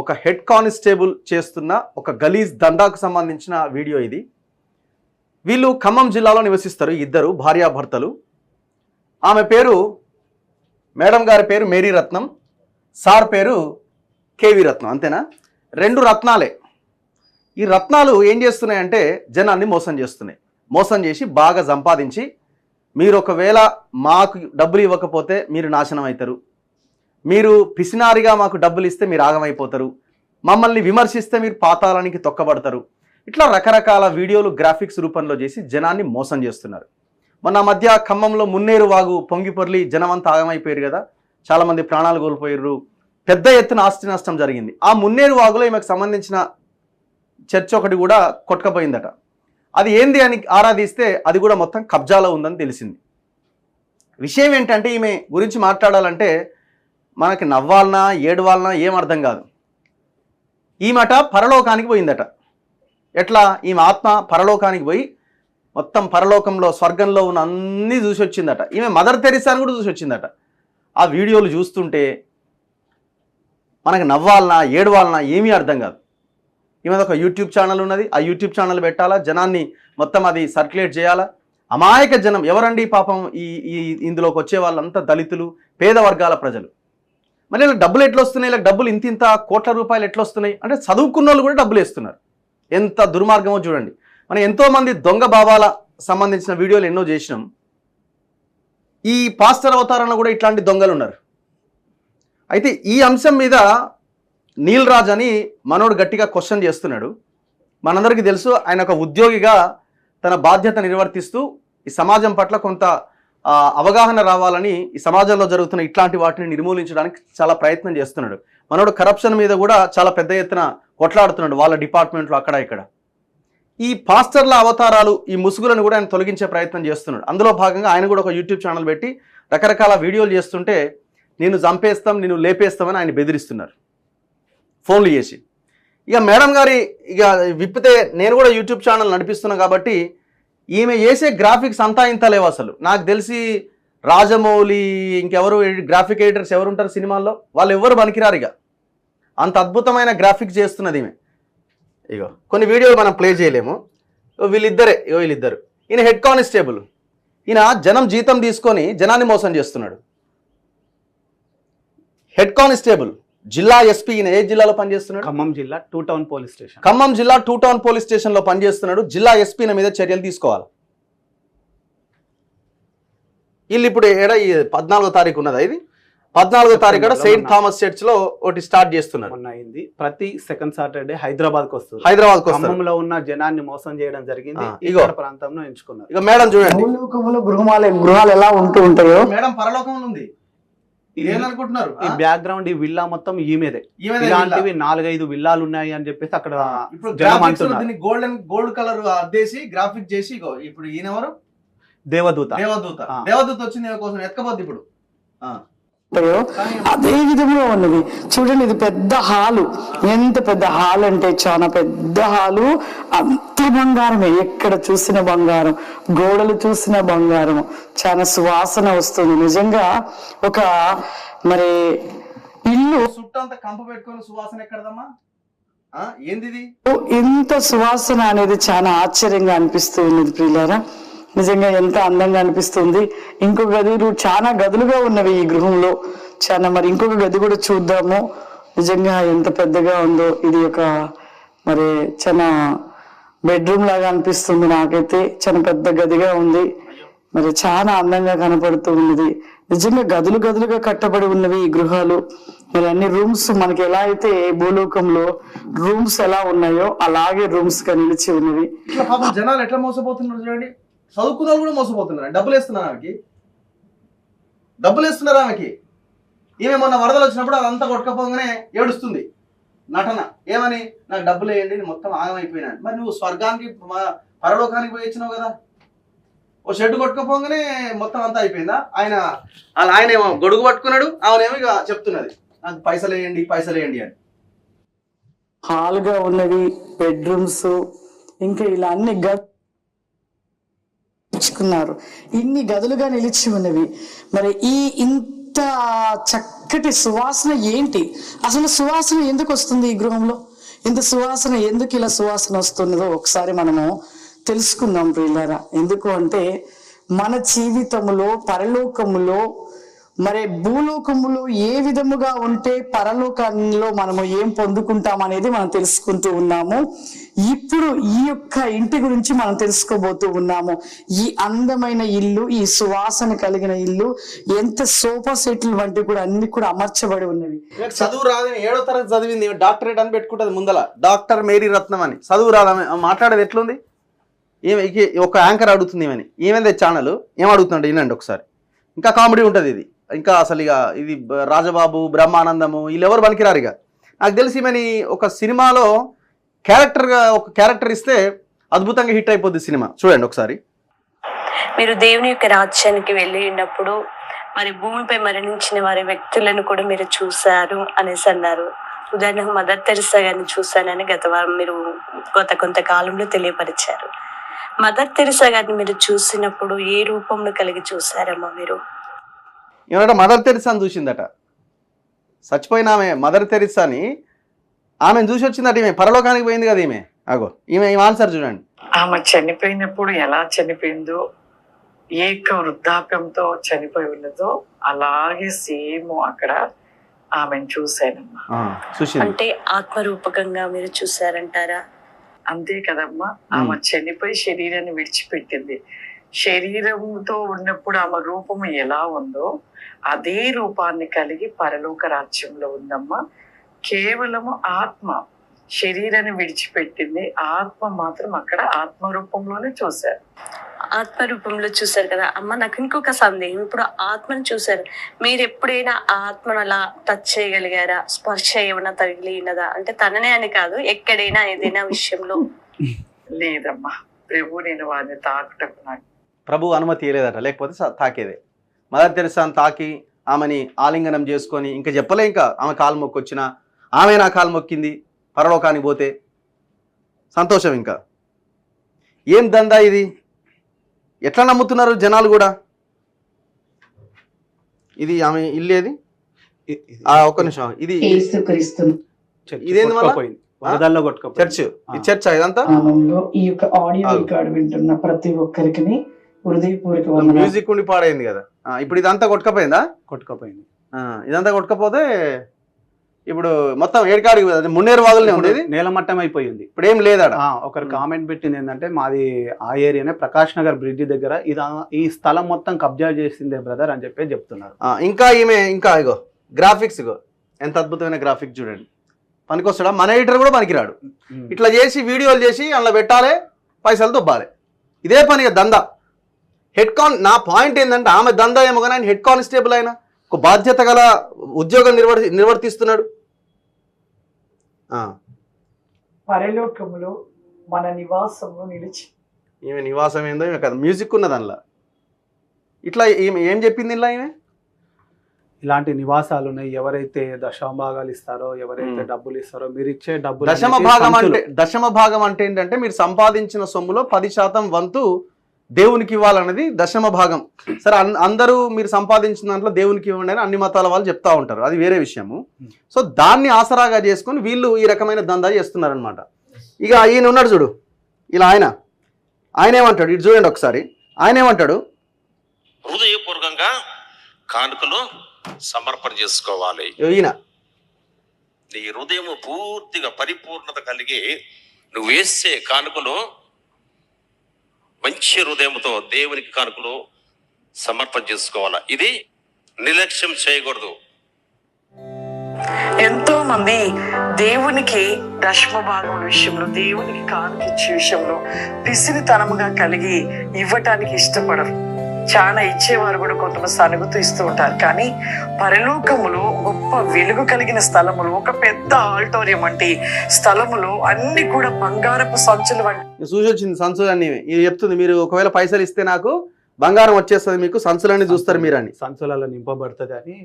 ఒక head constable చేస్తున్న ఒక గలీజ్ దండాకు సంబంధించిన వీడియో ఇది. వీళ్ళు ఖమ్మం జిల్లాలో నివసిస్తారు ఇద్దరు భార్యాభర్తలు. ఆమె పేరు మేడం గారి పేరు మేరీ రత్నం సార్ పేరు కేవి రత్నం అంతేనా? రెండు రత్నాలే. ఈ రత్నాలు ఏం చేస్తున్నాయంటే జనాన్ని మోసం చేస్తున్నాయి. మోసం చేసి బాగా సంపాదించి మీరు ఒకవేళ మాకు డబ్బులు ఇవ్వకపోతే మీరు నాశనం అవుతారు మీరు పిసినారిగా మాకు డబ్బులు ఇస్తే మీరు ఆగమైపోతారు. మమ్మల్ని విమర్శిస్తే మీరు పాతాలానికి తొక్కబడతారు. ఇట్లా రకరకాల వీడియోలు గ్రాఫిక్స్ రూపంలో చేసి జనాన్ని మోసం చేస్తున్నారు. మొన్న మధ్య ఖమ్మంలో మున్నేరు వాగు పొంగిపొర్లి జనమంతా ఆగమైపోయారు కదా. చాలామంది ప్రాణాలు కోల్పోయారు. పెద్ద ఎత్తున ఆస్తి నష్టం జరిగింది. ఆ మున్నేరు వాగులో ఈమెకు సంబంధించిన చర్చ ఒకటి కూడా కొట్టుకపోయిందట. అది ఏంది అని ఆరాధిస్తే అది కూడా మొత్తం కబ్జాలో ఉందని తెలిసింది. విషయం ఏంటంటే ఈమె గురించి మాట్లాడాలంటే మనకి నవ్వాలనా ఏడవాలనా ఏం అర్థం కాదు. ఈమెట పరలోకానికి పోయిందట. ఎట్లా? ఈమె ఆత్మ పరలోకానికి పోయి మొత్తం పరలోకంలో స్వర్గంలో ఉన్న అన్నీ చూసి వచ్చిందట ఈమె మదర్ తెరిసాని కూడా చూసి వచ్చిందట ఆ వీడియోలు చూస్తుంటే మనకి నవ్వాలనా ఏడవాలనా ఏమీ అర్థం కాదు. ఈమె ఒక యూట్యూబ్ ఛానల్ ఉన్నది. ఆ యూట్యూబ్ ఛానల్ పెట్టాలా? జనాన్ని మొత్తం అది సర్క్యులేట్ చేయాలా? అమాయక జనం ఎవరండి పాపం ఈ ఇందులోకి వచ్చే వాళ్ళంతా దళితులు పేద వర్గాల ప్రజలు. మరి ఇలా డబ్బులు ఎట్లా వస్తున్నాయి ఇలా డబ్బులు ఇంత ఇంత కోట్ల రూపాయలు ఎట్లా వస్తున్నాయి అంటే చదువుకున్న వాళ్ళు కూడా డబ్బులు వేస్తున్నారు. ఎంత దుర్మార్గమో చూడండి. మనం ఎంతోమంది దొంగ భావాల సంబంధించిన వీడియోలు ఎన్నో చేసినాం. ఈ పాస్టర్ అవతారంలో కూడా ఇట్లాంటి దొంగలు ఉన్నారు. అయితే ఈ అంశం మీద నీల్ రాజ్ అని మనోడు గట్టిగా క్వశ్చన్ చేస్తున్నాడు. మనందరికీ తెలుసు ఆయన ఒక ఉద్యోగిగా తన బాధ్యత నిర్వర్తిస్తూ ఈ సమాజం పట్ల కొంత అవగాహన రావాలని ఈ సమాజంలో జరుగుతున్న ఇట్లాంటి వాటిని నిర్మూలించడానికి చాలా ప్రయత్నం చేస్తున్నాడు. మనోడు కరప్షన్ మీద కూడా చాలా పెద్ద ఎత్తున కొట్లాడుతున్నాడు వాళ్ళ డిపార్ట్మెంట్లో అక్కడ ఇక్కడ. ఈ పాస్టర్ల అవతారాలు ఈ ముసుగులను కూడా ఆయన తొలగించే ప్రయత్నం చేస్తున్నాడు. అందులో భాగంగా ఆయన కూడా ఒక యూట్యూబ్ ఛానల్ పెట్టి రకరకాల వీడియోలు చేస్తుంటే నేను చంపేస్తాం నేను లేపేస్తామని ఆయన బెదిరిస్తున్నారు. ఫోన్లు చేసి. ఇక మేడం గారి ఇక విప్పితే నేను కూడా యూట్యూబ్ ఛానల్ నడిపిస్తున్నాను కాబట్టి ఈమె చేసే గ్రాఫిక్స్ అంతా ఇంత లేవు అసలు. నాకు తెలిసి రాజమౌళి ఇంకెవరు గ్రాఫిక్ ఎడిటర్స్ ఎవరు ఉంటారు సినిమాల్లో? వాళ్ళు ఎవరు పనికిరారు ఇక. అంత అద్భుతమైన గ్రాఫిక్స్ చేస్తున్నది ఈమె. ఇగో కొన్ని వీడియోలు మనం ప్లే చేయలేము. వీళ్ళిద్దరే ఇగో వీళ్ళిద్దరు. ఈయన హెడ్ కానిస్టేబుల్ ఈయన జనం జీతం తీసుకొని జనాన్ని మోసం చేస్తున్నాడు. హెడ్ కానిస్టేబుల్ జిల్లా ఎస్పీ ఈయన ఏ జిల్లాలో పనిచేస్తున్నాడు? ఖమ్మం జిల్లా two town police station. Khammam జిల్లా టూ టౌన్ పోలీస్ స్టేషన్లో పనిచేస్తున్నాడు. జిల్లా ఎస్పీ మీద చర్యలు తీసుకోవాలి. వీళ్ళు ఇప్పుడు ఏడ? ఈ పద్నాలుగో తారీఖు ఉన్నదా ఇది? పద్నాలుగో తారీఖు సెయింట్ థామస్ చర్చ్లో ఒకటి స్టార్ట్ చేస్తున్నారు అయింది. ప్రతి సెకండ్ సాటర్డే హైదరాబాద్కు వస్తుంది. హైదరాబాద్కు ఖమ్మంలో ఉన్న జనాన్ని మోసం చేయడం జరిగింది. ఇగో. ప్రాంతంలో ఎంచుకున్నారు. ఇక మేడం చూడండి. గృహాలు గృహాలు ఎలా ఉంటూ ఉంటాయో. మేడం పరలోకంలో ఉంది. ఇది ఏమనుకుంటున్నారు ఈ బ్యాక్గ్రౌండ్ ఈ విల్లా మొత్తం ఈమెదే ఇలాంటివి నాలుగైదు విల్లాలు ఉన్నాయి అని చెప్పేసి అక్కడ ఇప్పుడు దీన్ని గోల్డెన్ గోల్డ్ కలర్ అద్దేసి గ్రాఫిక్ చేసి ఇప్పుడు ఈయన ఎవరు దేవదూత. దేవదూత. దేవదూత వచ్చింది కోసం ఎత్కపోద్ది ఇప్పుడు. ఉంటాయో? అదే విధంగా ఉన్నది. చూడండి ఇది పెద్ద హాలు. ఎంత పెద్ద హాల్ అంటే చాలా పెద్ద హాలు. అంత బంగారమే. ఎక్కడ చూసిన బంగారం? గోడలు చూసిన బంగారం చాలా సువాసన వస్తుంది. నిజంగా ఒక మరి ఇల్లు చుట్టూ అంతా కంప పెట్టుకొని సువాసన ఎక్కడదమ్మా? ఏంది ఇంత సువాసన అనేది చాలా ఆశ్చర్యంగా అనిపిస్తూ ఉన్నది ప్రియులారా. నిజంగా ఎంత అందంగా అనిపిస్తుంది. ఇంకొక గదులు చాలా గదులుగా ఉన్నవి ఈ గృహంలో. చాలా మరి ఇంకొక గది కూడా చూద్దాము. నిజంగా ఎంత పెద్దగా ఉందో ఇది ఒక మరి చాలా బెడ్రూమ్ లాగా అనిపిస్తుంది నాకైతే. చాలా పెద్ద గదిగా ఉంది. మరి చాలా అందంగా కనపడుతూ ఉన్నది నిజంగా గదులు గదులుగా కట్టబడి ఉన్నవి ఈ గృహాలు. మరి అన్ని రూమ్స్ మనకి ఎలా అయితే భూలోకంలో రూమ్స్ ఎలా ఉన్నాయో అలాగే రూమ్స్గా నిలిచి ఉన్నవి. జనాలు ఎట్లా మోసపోతున్నారు చూడండి. చదువుకున్న వాళ్ళు కూడా మోసపోతున్నారు డబ్బులు వేస్తున్నారు ఆమెకి. డబ్బులు వేస్తున్నారు ఆమెకి. ఈమె మొన్న వరదలు వచ్చినప్పుడు అదంతా కొట్టుకపోగానే ఏడుస్తుంది. నటన. ఏమని? నాకు డబ్బులు వేయండి నేను మొత్తం ఆగమైపోయినాను. మరి నువ్వు స్వర్గానికి మా- పరలోకానికి పోయి వచ్చినావు కదా. ఓ షెడ్ కొట్టుకపోగానే మొత్తం అంతా అయిపోయిందా? ఆయన వాళ్ళ ఆయన ఏమో గొడుగు పట్టుకున్నాడు ఆమెనేమో ఇక చెప్తున్నది. నాకు పైసలు వేయండి పైసలు వేయండి అని. హాల్గా ఉన్నది ఉన్నవి బెడ్రూమ్స్ ఇంకా ఇలా అన్ని గట్ ఇచ్చుకున్నారు ఇన్ని గదులుగా నిలిచి ఉన్నవి. మరి ఈ ఇంత చక్కటి సువాసన ఏంటి? అసలు సువాసన ఎందుకు వస్తుంది ఈ గృహంలో? ఇంత సువాసన ఎందుకు ఇలా సువాసన వస్తున్నదో ఒకసారి మనము తెలుసుకుందాం ప్రియులారా. ఎందుకు అంటే మన జీవితములో పరలోకములో మరి భూలోకములో ఏ విధముగా ఉంటే పరలోకంలో మనము ఏం పొందుకుంటాం అనేది మనం తెలుసుకుంటూ ఉన్నాము. ఇప్పుడు ఈ యొక్క ఇంటి గురించి మనం తెలుసుకోబోతూ ఉన్నాము. ఈ అందమైన ఇల్లు ఈ సువాసన కలిగిన ఇల్లు ఎంత సోఫా సెట్లు వంటి కూడా అన్ని కూడా అమర్చబడి ఉన్నవి. చదువు రాదని ఏడో తరగతి చదివింది డాక్టరేట్ అని పెట్టుకుంటది ముందల. డాక్టర్ మేరీ రత్నం అని. చదువు రాదని మాట్లాడేది ఎట్లుంది? ఏమి ఒక యాంకర్ అడుగుతుంది ఏమని ఏమైంది ఛానల్. ఏం అడుగుతుందంటే వినండి ఒకసారి. ఇంకా కామెడీ ఉంటుంది ఇది. ఇంకా అసలు ఇక ఇది రాజబాబు బ్రహ్మానందము వీళ్ళెవరు పనికిరారు ఇక. నాకు తెలిసి ఈమెని ఒక సినిమాలో క్యారెక్టర్గా ఒక క్యారెక్టర్ ఇస్తే అద్భుతంగా హిట్ అయిపోద్ది సినిమా. చూడండి ఒకసారి. మీరు దేవుని యొక్క రాజ్యానికి వెళ్ళి ఉన్నప్పుడు మరి భూమిపై మరణించిన వారి వ్యక్తులను కూడా మీరు చూశారు అనేసి అన్నారు. ఉదాహరణకు మదర్ తెరిసా గారిని చూశానని గత వారం మీరు గత కొంతకాలంలో తెలియపరిచారు. మదర్ తెరిసా గారిని మీరు చూసినప్పుడు ఏ రూపంలో కలిగి చూసారమ్మా మీరు? ఏమంటే మదర్ తెరిసాని చూసిందట. చచ్చిపోయిన ఆమె మదర్ తెరిసాని ఆమెను చూసి వచ్చిందట ఈమె. పరలోకానికి పోయింది కదా ఈమె. అగో ఈమె ఈమె ఆన్సర్ చూడండి. ఆమె చనిపోయినప్పుడు ఎలా చనిపోయిందో ఏక వృద్ధాప్యంతో చనిపోయి ఉన్నదో అలాగే సేమ్ అక్కడ ఆమెను చూశానమ్మా. ఆ, చూసింది. అంటే ఆత్మరూపకంగా మీరు చూశారంటారా? అంతే కదమ్మా. ఆమె చనిపోయి శరీరాన్ని విడిచిపెట్టింది. శరీరంతో ఉన్నప్పుడు ఆమె రూపము ఎలా ఉందో అదే రూపాన్ని కలిగి పరలోక రాజ్యంలో ఉందమ్మా. కేవలము ఆత్మ శరీరాన్ని విడిచిపెట్టింది. ఆత్మ మాత్రం అక్కడ ఆత్మ రూపంలోనే చూశారు. ఆత్మ రూపంలో చూశారు కదా. అమ్మ నాకు ఇంకొక సందేహం. ఇప్పుడు ఆత్మను చూశారు. మీరు ఎప్పుడైనా ఆత్మను అలా టచ్ చేయగలిగారా? స్పర్శ ఏమైనా తగిలినదా? అంటే తననే అని కాదు ఎక్కడైనా ఏదైనా విషయంలో. లేదమ్మా. ప్రభు నేను వారిని తాకుటకు నాకు ప్రభు అనుమతి ఇవ్వలేదట లేకపోతే తాకేదే. మదర్ తెరిసాని తాకి ఆమెని ఆలింగనం చేసుకొని ఇంకా చెప్పలే ఇంకా ఆమె కాలు మొక్కొచ్చిన ఆమె నా కాలు మొక్కింది పరలోకానికి పోతే. సంతోషం ఇంకా. ఏం దందా ఇది? ఎట్లా నమ్ముతున్నారు జనాలు కూడా? ఇది ఆమె ఇల్లేది ఒక్క నిమిషం ఇది ఇదేంది. వరదల్లో. చర్చ్ ఈ చర్చ్ ఇదంతా? ఈ యొక్క ఆడియో. రికార్డు వింటున్న ప్రతి ఒక్కరికి హృదయపూర్వక. మ్యూజిక్ ఉండి పాడైంది కదా. ఇప్పుడు ఇదంతా కొట్టుకపోయిందా? కొట్టుకుపోయింది. ఇదంతా కొట్టుకపోతే ఇప్పుడు మొత్తం ఏడుకాడికి అది మున్నేరు వాగులనే ఉండేది? నేలమట్టం అయిపోయింది. ఇప్పుడు ఏం లేదాడ ఆ, ఒకరు కామెంట్ పెట్టింది ఏంటంటే మాది ఆ ఏరియానే ప్రకాష్ నగర్ బ్రిడ్జ్ దగ్గర. ఇది ఈ స్థలం మొత్తం కబ్జా చేసిందే బ్రదర్ అని చెప్పి చెప్తున్నారు. ఇంకా ఈమె ఇంకా ఇగో గ్రాఫిక్స్ ఇగో. ఎంత అద్భుతమైన గ్రాఫిక్స్ చూడండి. పనికొస్తాడా? మన ఎడిటర్ కూడా పనికిరాడు. ఇట్లా చేసి వీడియోలు చేసి అందులో పెట్టాలి పైసలు దొబ్బాలి. ఇదే పనిగా దందా. హెడ్ కాన్ నా పాయింట్ ఏంటంటే ఆమె దందా ఏమో కానీ ఆయన హెడ్ కానిస్టేబుల్ అయినా ఒక బాధ్యత గల ఉద్యోగం నిర్వర్తి నిర్వర్తిస్తున్నాడు. ఆ, పరలోకములో మన నివాసము నిలిచి. ఈమె నివాసం ఏందో ఈమె కదా మ్యూజిక్ ఉన్నది అందులో. ఇట్లా ఈమె ఏం చెప్పింది ఇలా ఈమె? ఇలాంటి నివాసాలు ఉన్నాయి ఎవరైతే దశభాగాలు ఇస్తారో ఎవరైతే ఉమ్. డబ్బులు ఇస్తారో మీరు ఇచ్చే డబ్బులు దశమ భాగం. అంటే దశమ భాగం అంటే ఏంటంటే మీరు సంపాదించిన సొమ్ములో పది శాతం వంతు దేవునికి ఇవ్వాలన్నది దశమ భాగం. సరే అన్- అందరూ మీరు సంపాదించిన దాంట్లో దేవునికి ఇవ్వండి అని అన్ని మతాల వాళ్ళు చెప్తా ఉంటారు. అది వేరే విషయము. సో దాన్ని ఆసరాగా చేసుకొని వీళ్ళు ఈ రకమైన దందా చేస్తున్నారనమాట ఇక ఈయన ఉన్నాడు చూడు. ఇలా ఆయన. ఆయన ఏమంటాడు? ఇటు చూడండి ఒకసారి. ఆయన ఏమంటాడు? హృదయపూర్వకంగా కానుకలు సమర్పణ చేసుకోవాలి. ఈయన. నీ హృదయం పూర్తిగా పరిపూర్ణత కలిగి నువ్వు వేసే కానుకలు మంచి హృదయంతో దేవునికి కానుకలు సమర్పణ చేసుకోవాలి? ఇది నిర్లక్ష్యం చేయకూడదు. ఎంతో మంది దేవునికి దశమ భాగం విషయంలో దేవునికి కానుకిచ్చే విషయంలో పిసిరితనముగా కలిగి ఇవ్వటానికి ఇష్టపడరు. చాలా ఇచ్చేవారు కూడా కొంతమంది సనుగుతూ ఇస్తూ ఉంటారు. కానీ పరలోకములో గొప్ప వెలుగు కలిగిన స్థలములు ఒక పెద్ద ఆల్టోరియం వంటి స్థలములో అన్ని కూడా బంగారపు సంచులు వంటి వచ్చింది సంచులన్నీ ఇది చెప్తుంది మీరు ఒకవేళ పైసలు ఇస్తే నాకు బంగారం వచ్చేస్తుంది మీకు సంచులన్నీ చూస్తారు మీరు అని సంచులలో నింపబడుతుంది అని